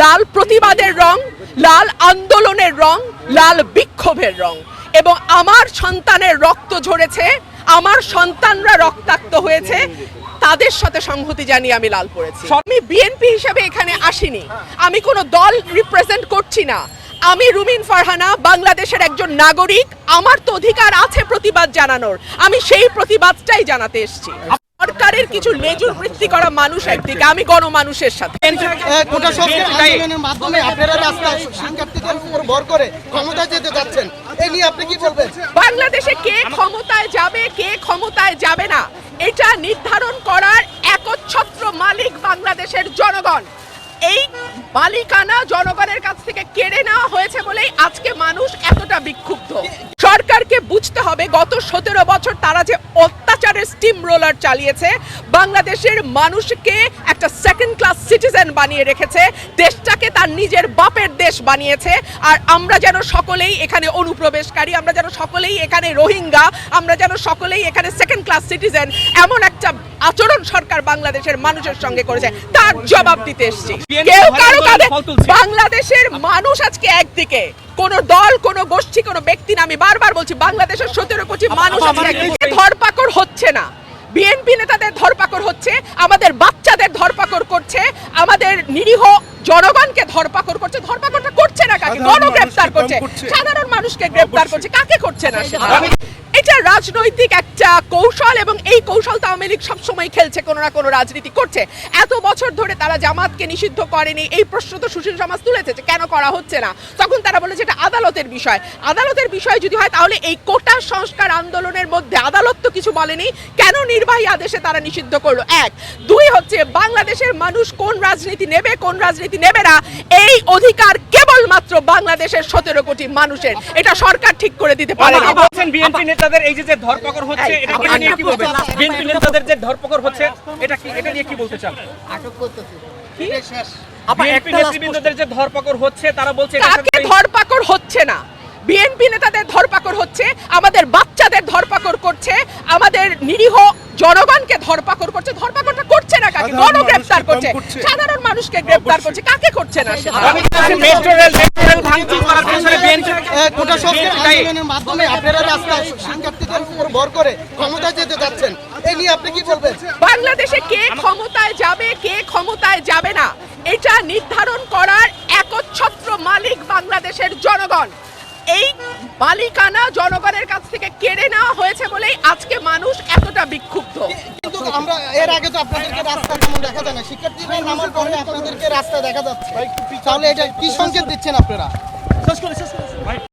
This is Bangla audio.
লাল প্রতিবাদের রং, লাল আন্দোলনের রং, লাল বিক্ষোভের রং। এবং আমার সন্তানের রক্ত ঝরেছে, আমার সন্তানরা রক্তাক্ত হয়েছে, তাদের সাথে সংহতি জানিয়ে আমি লাল পড়েছি। আমি বিএনপি হিসেবে এখানে আসিনি। আমি কোনো দল রিপ্রেজেন্ট করছি না। আমি রুমিন ফারহানা, বাংলাদেশের একজন নাগরিক। আমার তো অধিকার আছে প্রতিবাদ জানানোর। আমি সেই প্রতিবাদটাই জানাতে এসেছি। সরকারের কিছু লেজুর বৃত্তি করা মানুষ একদিকে আমি গণমানুষের সাথে। কোটা সংস্কার আন্দোলনের মাধ্যমে আপনারা রাস্তায় শিক্ষার্থীদের উপর ভর করে ক্ষমতায় যেতে যাচ্ছেন এই নিয়ে আপনি কি বলবেন? বাংলাদেশে কে ক্ষমতায় যাবে কে ক্ষমতায় যাবে না এটা নির্ধারণ করার একচ্ছত্র মালিক বাংলাদেশের জনগণ। এই মালিকানা জনগণের কাছ থেকে কেড়ে নেওয়া হয়েছে বলেই আজকে মানুষ এতটা বিক্ষুব্ধ। সরকারকে বুঝতে হবে গত সতেরো বছর তারা যে অত্যাচারের স্টিম রোলার চালিয়েছে। বাংলাদেশের মানুষকে একটা সেকেন্ড ক্লাস সিটিজেন বানিয়ে রেখেছে। দেশটাকে তার নিজের বাপের দেশ বানিয়েছে। আর আমরা যেন সকলেই এখানে অনুপ্রবেশকারী আমরা যেন সকলেই এখানে রোহিঙ্গা আমরা যেন সকলেই এখানে সেকেন্ড ক্লাস সিটিজেন এমন একটা আচরণ সরকার বাংলাদেশের মানুষের সঙ্গে করেছে। তার জবাব দিতে এসেছি। কেউ কারও কাঁধে বাংলাদেশের মানুষ আজকে একদিকে। কোন দল কোন গোষ্ঠী কোন ব্যক্তি না আমি বারবার বলছি বাংলাদেশের সতেরো কোটি মানুষ একদিকে। ধরপাকড় হচ্ছে না। বিএনপি নেতাদের ধরপাকড় হচ্ছে আমাদের বাচ্চাদের ধরপাকড় করছে আমাদের নিরীহ জনগণকে ধরপাকড় করছে। ধরপাকড়টা করছে না কাকে? গণ গ্রেফতার করছে। সাধারণ মানুষকে গ্রেফতার করছে। কাকে করছে না সেটা এটা রাজনৈতিক একটা কৌশল এবং এই কৌশল তো আওয়ামী লীগ সবসময় খেলছে, কোনো না কোনো রাজনীতি করছে। এত বছর ধরে তারা জামাতকে নিষিদ্ধ করেনি। এই প্রশ্ন তো সুশীল সমাজ তুলেছে যে কেন করা হচ্ছে না। তখন তারা বলেছে এটা আদালতের বিষয়। আদালতের বিষয় যদি হয় তাহলে এই কোটা সংস্কার আন্দোলনের মধ্যে আদালত তো কিছু বলেনি। কেন নির্বাহী আদেশে তারা নিষিদ্ধ করল? এক। দুই হচ্ছে বাংলাদেশের মানুষ কোন রাজনীতি নেবে, কোন রাজনীতি নেবে না, এই অধিকার বাংলাদেশের সতেরো কোটি মানুষের। এটা সরকার ঠিক করে দিতে পারে বিএনপি নেতাদের এই যে যে ধরপকড় হচ্ছে এটা নিয়ে কি বলবেন? বিএনপি নেতাদের যে ধরপকড় হচ্ছে এটা কি এটা নিয়ে কি বলতে চান? আটক করতেছে শেষ। বিএনপি নেতৃবৃন্দদের যে ধরপকড় হচ্ছে তারা বলছে এটার কাকে সাথে- ধরপাকড় হচ্ছে না? বিএনপি নেতাদের ধরপাকড় হচ্ছে আমাদের বাচ্চাদের ধরপাকড় করছে আমাদের নিরীহ জনগণকে ধরপাকড় করছে ধরপাকড়টা করছে না কাকে? গণগ্রেপ্তার করছে। সাধারণ মানুষকে গ্রেফতার করছে। কাকে করছে না কোটা সংস্কার মাধ্যমে আপনারা শিক্ষার্থীদের উপর ভর করে যেতে যাচ্ছেন নিয়ে আপনি কি বলবেন? বাংলাদেশে কে ক্ষমতায় যাবে কে ক্ষমতায় যাবে না এটা নির্ধারণ করার একচ্ছত্র মালিক বাংলাদেশের জনগণ। এই মালিকানা জনগণের কাছ থেকে কেড়ে নেওয়া হয়েছে বলেই আজকে মানুষ এতটা বিক্ষুব্ধ। আমরা এর আগে তো আপনাদেরকে রাস্তা তেমন দেখা যায় না। শিক্ষার্থীদের নামার পরে আপনাদেরকে রাস্তা দেখা যাচ্ছে। তাহলে এটা কি সংকেত দিচ্ছেন আপনারা?